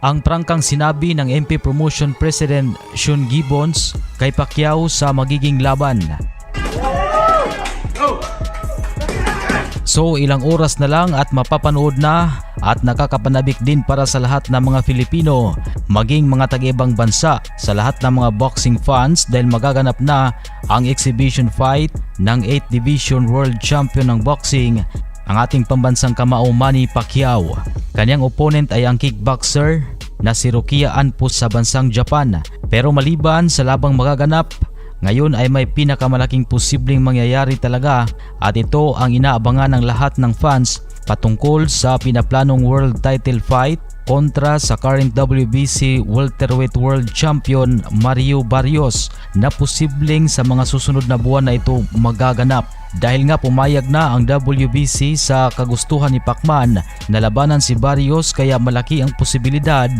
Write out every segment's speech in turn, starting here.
ang prangkang sinabi ng MP Promotion President Sean Gibbons kay Pacquiao sa magiging laban. So ilang oras na lang at mapapanood na at nakakapanabik din para sa lahat ng mga Filipino, maging mga taga-ibang bansa sa lahat ng mga boxing fans dahil magaganap na ang exhibition fight ng 8th Division World Champion ng Boxing ang ating pambansang kamao Manny Pacquiao. Kanyang opponent ay ang kickboxer na si Rukia Anpus sa bansang Japan. Pero maliban sa labang magaganap, ngayon ay may pinakamalaking posibleng mangyayari talaga at ito ang inaabangan ng lahat ng fans patungkol sa pinaplanong world title fight kontra sa current WBC welterweight world champion Mario Barrios na posibleng sa mga susunod na buwan na ito magaganap. Dahil nga pumayag na ang WBC sa kagustuhan ni Pacman na labanan si Barrios kaya malaki ang posibilidad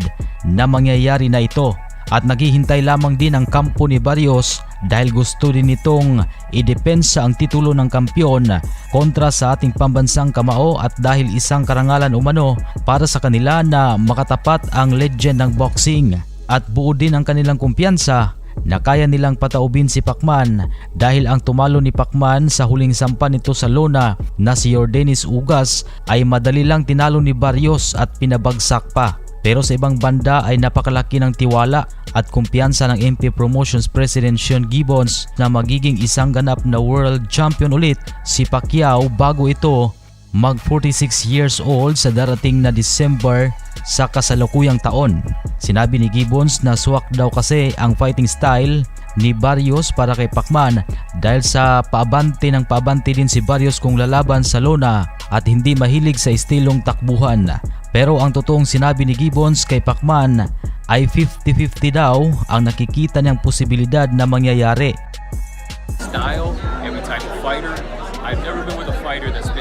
na mangyayari na ito. At naghihintay lamang din ang kampo ni Barrios dahil gusto din nitong idepensa ang titulo ng kampyon kontra sa ating pambansang kamao at dahil isang karangalan umano para sa kanila na makatapat ang legend ng boxing. At buo din ang kanilang kumpiyansa na kaya nilang pataubin si Pacman dahil ang tumalo ni Pacman sa huling sampa nito sa lona na si Jordanis Ugas ay madali lang tinalo ni Barrios at pinabagsak pa. Pero sa ibang banda ay napakalaki ng tiwala at kumpiyansa ng MP Promotions President Sean Gibbons na magiging isang ganap na world champion ulit si Pacquiao bago ito mag 46 years old sa darating na December sa kasalukuyang taon. Sinabi ni Gibbons na swak daw kasi ang fighting style ni Barrios para kay Pacman dahil sa paabante ng paabante din si Barrios kung lalaban sa lona at hindi mahilig sa estilong takbuhan. Pero ang totoong sinabi ni Gibbons kay Pacman ay 50-50 daw ang nakikita niyang posibilidad na mangyayari. style, every type of fighter. I've never been with a fighter that's been.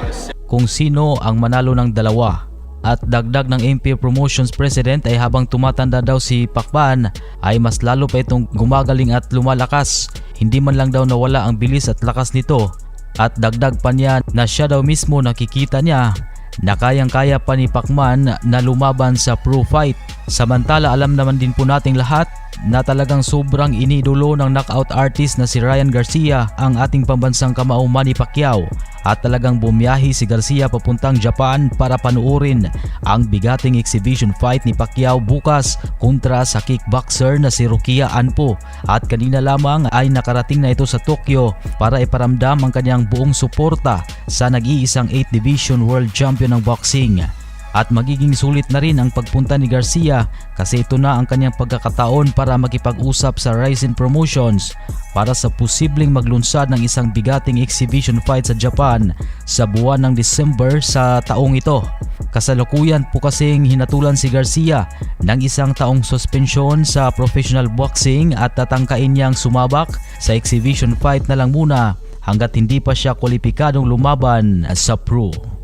Kung sino ang manalo ng dalawa. At dagdag ng MP Promotions President ay habang tumatanda daw si Pacman ay mas lalo pa itong gumagaling at lumalakas. Hindi man lang daw nawala ang bilis at lakas nito. At dagdag pa niya na siya daw mismo nakikita niya na kayang-kaya pa ni Pacman na lumaban sa pro fight. Samantala alam naman din po nating lahat na talagang sobrang iniidolo ng knockout artist na si Ryan Garcia ang ating pambansang kamao Manny Pacquiao at talagang bumiyahi si Garcia papuntang Japan para panuorin ang bigating exhibition fight ni Pacquiao bukas kontra sa kickboxer na si Rukia Anpo at kanina lamang ay nakarating na ito sa Tokyo para iparamdam ang kanyang buong suporta sa nag-iisang 8th Division World Champion ng boxing. At magiging sulit na rin ang pagpunta ni Garcia kasi ito na ang kanyang pagkakataon para makipag-usap sa Ryzen Promotions para sa posibleng maglunsad ng isang bigating exhibition fight sa Japan sa buwan ng December sa taong ito. Kasalukuyan po kasing hinatulan si Garcia ng isang taong suspensyon sa professional boxing at tatangkain niyang sumabak sa exhibition fight na lang muna hanggat hindi pa siya kwalipikadong lumaban sa pro.